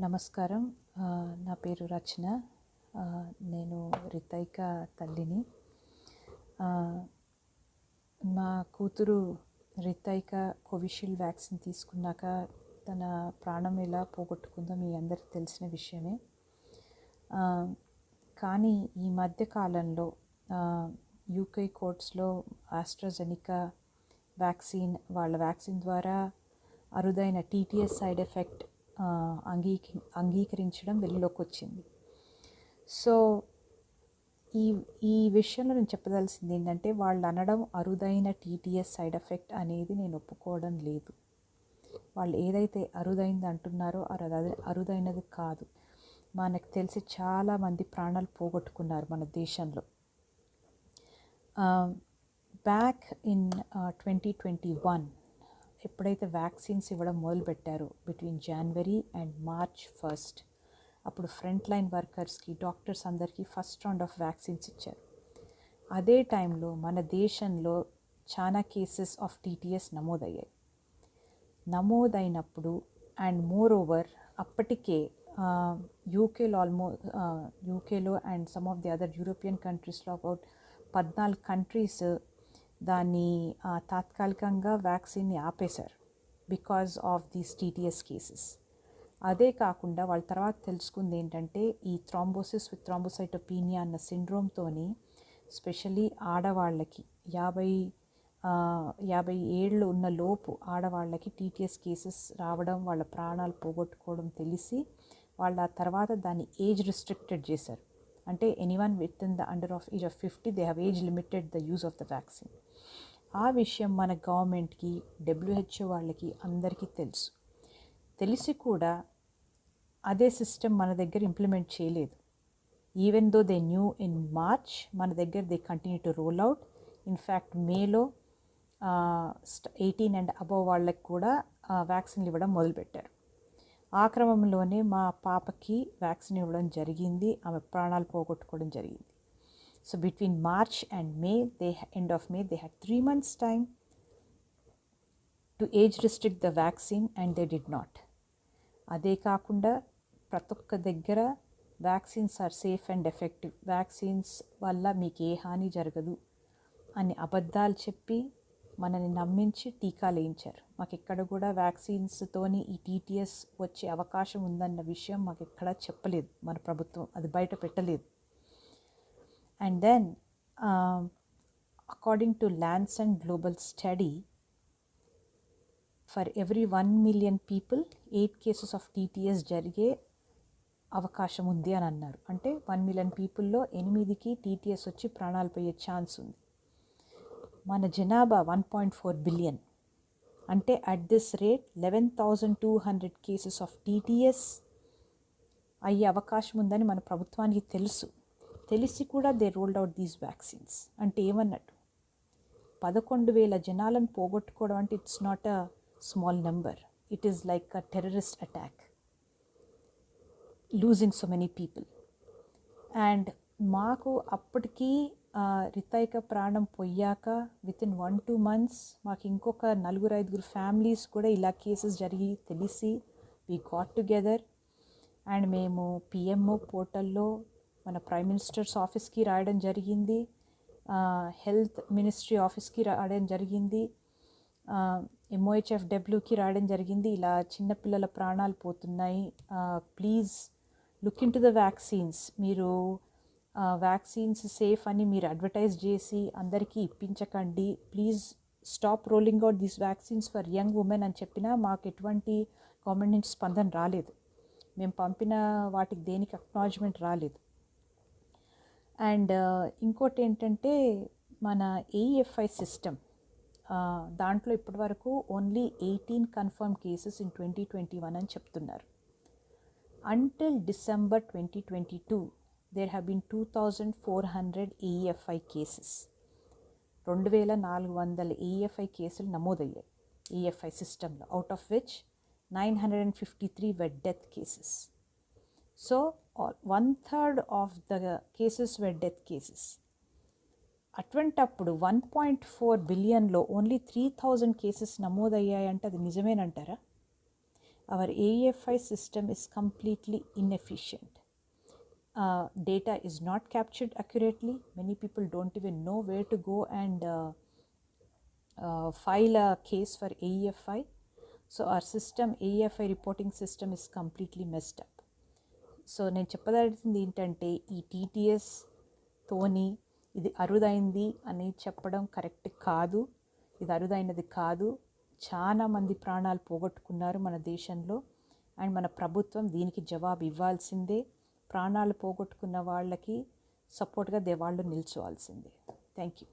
నమస్కారం. నా పేరు రచన. నేను రితైక తల్లిని. మా కూతురు రితైక కోవిషీల్డ్ వ్యాక్సిన్ తీసుకున్నాక తన ప్రాణం ఎలా పోగొట్టుకుందో మీ అందరికీ తెలిసిన విషయమే. కానీ ఈ మధ్య కాలంలో యూకే కోర్ట్స్లో ఆస్ట్రాజెనికా వ్యాక్సిన్ వాళ్ళ వ్యాక్సిన్ ద్వారా అరుదైన టీటీఎస్ సైడ్ ఎఫెక్ట్ అంగీకి అంగీకరించడం వెలుగులోకి వచ్చింది సో ఈ ఈ విషయంలో నేను చెప్పదలసింది ఏంటంటే వాళ్ళు అనడం అరుదైన టీటీఎస్ సైడ్ ఎఫెక్ట్ అనేది నేను ఒప్పుకోవడం లేదు. వాళ్ళు ఏదైతే అరుదైంది అంటున్నారో అది అరుదైనది కాదు. మనకు తెలిసి చాలామంది ప్రాణాలు పోగొట్టుకున్నారు మన దేశంలో. Back in twenty twenty one ఎప్పుడైతే వ్యాక్సిన్స్ ఇవ్వడం మొదలుపెట్టారో between January and March first అప్పుడు ఫ్రంట్ లైన్ వర్కర్స్కి డాక్టర్స్ అందరికీ ఫస్ట్ రౌండ్ ఆఫ్ వ్యాక్సిన్స్ ఇచ్చారు. అదే టైంలో మన దేశంలో చాలా కేసెస్ ఆఫ్ టీటీఎస్ నమోదయ్యాయి. నమోదైనప్పుడు అండ్ మోర్ ఓవర్ అప్పటికే యూకేలో ఆల్మో యూకేలో and some of the other European కంట్రీస్లో అబౌట్ పద్నాలుగు కంట్రీస్ దాన్ని తాత్కాలికంగా వ్యాక్సిన్ని ఆపేశారు because of these TTS cases. అదే కాకుండా వాళ్ళ తర్వాత తెలుసుకుంది ఏంటంటే ఈ థ్రాంబోసిస్ విత్ థ్రాంబోసైటోపీనియా అన్న సిండ్రోమ్తోని స్పెషలీ ఆడవాళ్ళకి యాభై యాభై ఏళ్ళు ఉన్న లోపు ఆడవాళ్ళకి టీటీఎస్ కేసెస్ రావడం వాళ్ళ ప్రాణాలు పోగొట్టుకోవడం తెలిసి వాళ్ళ ఆ తర్వాత దాన్ని ఏజ్ రిస్ట్రిక్టెడ్ చేశారు. అంటే anyone within the under of age of fifty they have age limited the use of the vaccine. ఆ విషయం మన గవర్నమెంట్కి డబ్ల్యూహెచ్ఓ వాళ్ళకి అందరికీ తెలుసు. తెలిసి కూడా అదే సిస్టమ్ మన దగ్గర ఇంప్లిమెంట్ చేయలేదు. Even though they knew in March మన దగ్గర they continue to roll out in fact మేలో ఎయిటీన్ అండ్ అబవ్ వాళ్ళకి కూడా వ్యాక్సిన్లు ఇవ్వడం మొదలుపెట్టారు. ఆ క్రమంలోనే మా పాపకి వ్యాక్సిన్ ఇవ్వడం జరిగింది. ఆమె ప్రాణాలు పోగొట్టుకోవడం జరిగింది. So between March and May they end of May they had three months time to age restrict the vaccine and they did not అదే కాకుండా ప్రతి ఒక్క దగ్గర vaccines are safe and effective vaccines వల్ల మీకు ఏ హాని జరగదు అని అబద్ధాలు చెప్పి మనని నమ్మించి టీకాలు వేయించారు మాకు ఎక్కడ కూడా వ్యాక్సిన్స్తోని ఈ టీటీఎస్ వచ్చే అవకాశం ఉందన్న విషయం మాకు ఎక్కడా చెప్పలేదు మన ప్రభుత్వం. అది బయట పెట్టలేదు. And then according to Lancet and global study for every one million people eight cases of TTS జరిగే అవకాశం ఉంది అని అన్నారు. అంటే వన్ మిలియన్ పీపుల్లో ఎనిమిదికి టీటీఎస్ వచ్చి ప్రాణాలు పోయే ఛాన్స్ ఉంది. మన జనాభా వన్ పాయింట్ ఫోర్ బిలియన్ అంటే at this rate eleven thousand two hundred cases of TTS అయ్యే అవకాశం ఉందని మన ప్రభుత్వానికి తెలుసు. తెలిసి కూడా they rolled out these vaccines అంటే ఏమన్నట్టు? పదకొండు వేల జనాలను పోగొట్టుకోవడం అంటే it's not a small number it is like a terrorist attack losing so many people and మాకు అప్పటికీ రితైక ప్రాణం పోయాక with in one two months మాకు ఇంకొక నలుగురు ఐదుగురు ఫ్యామిలీస్ కూడా ఇలా కేసెస్ జరిగి తెలిసి వీ గాట్ టుగెదర్ అండ్ మేము పిఎంఓ పోర్టల్లో మన ప్రైమ్ మినిస్టర్స్ ఆఫీస్కి రాయడం జరిగింది. హెల్త్ మినిస్ట్రీ ఆఫీస్కి రాయడం జరిగింది. ఎంఓహెచ్ఎఫ్ డబ్ల్యూకి రాయడం జరిగింది. ఇలా చిన్నపిల్లల ప్రాణాలు పోతున్నాయి. Please look into the vaccines మీరు వ్యాక్సిన్స్ సేఫ్ అని మీరు అడ్వర్టైజ్ చేసి అందరికీ ఇప్పించకండి. Please stop rolling out these vaccines for young women అని చెప్పినా మాకు ఎటువంటి గవర్నమెంట్ నుంచి స్పందన రాలేదు. మేము పంపిన వాటికి దేనికి అక్నాలజ్మెంట్ రాలేదు. అండ్ ఇంకోటి ఏంటంటే మన ఏఈఎఫ్ఐ సిస్టమ్ దాంట్లో ఇప్పటివరకు only eighteen confirm cases in twenty twenty one అని చెప్తున్నారు. Until December twenty twenty two there have been two thousand four hundred AEFI cases రెండు వేల నాలుగు వందల ఏఈఎఫ్ఐ కేసులు నమోదయ్యాయి ఏఎఫ్ఐ సిస్టంలో out of which nine hundred and fifty three were death cases so One third of the cases with death cases అటువంటప్పుడు one point four బిలియన్లో only three thousand cases నమోదయ్యాయంటే అది నిజమేనంటారా our AEFI system is completely inefficient. Uh, data is not captured accurately. Many people don't even know where to go and uh, uh, file a case for AEFI. So our system, AEFI reporting system is completely messed up. so నేను చెప్పదలిచింది ఏంటంటే ఈ TTS తోని ఇది అరుదైంది అని చెప్పడం correct కాదు. ఇది అరుదైనది కాదు. చాలా మంది ప్రాణాలు పోగొట్టుకున్నారు మన దేశంలో. అండ్ మన ప్రభుత్వం దీనికి జవాబు ఇవ్వాల్సిందే. ప్రాణాలు పోగొట్టుకున్న వాళ్ళకి సపోర్ట్గా దే వాళ్ళు నిల్చోవాల్సిందే. Thank you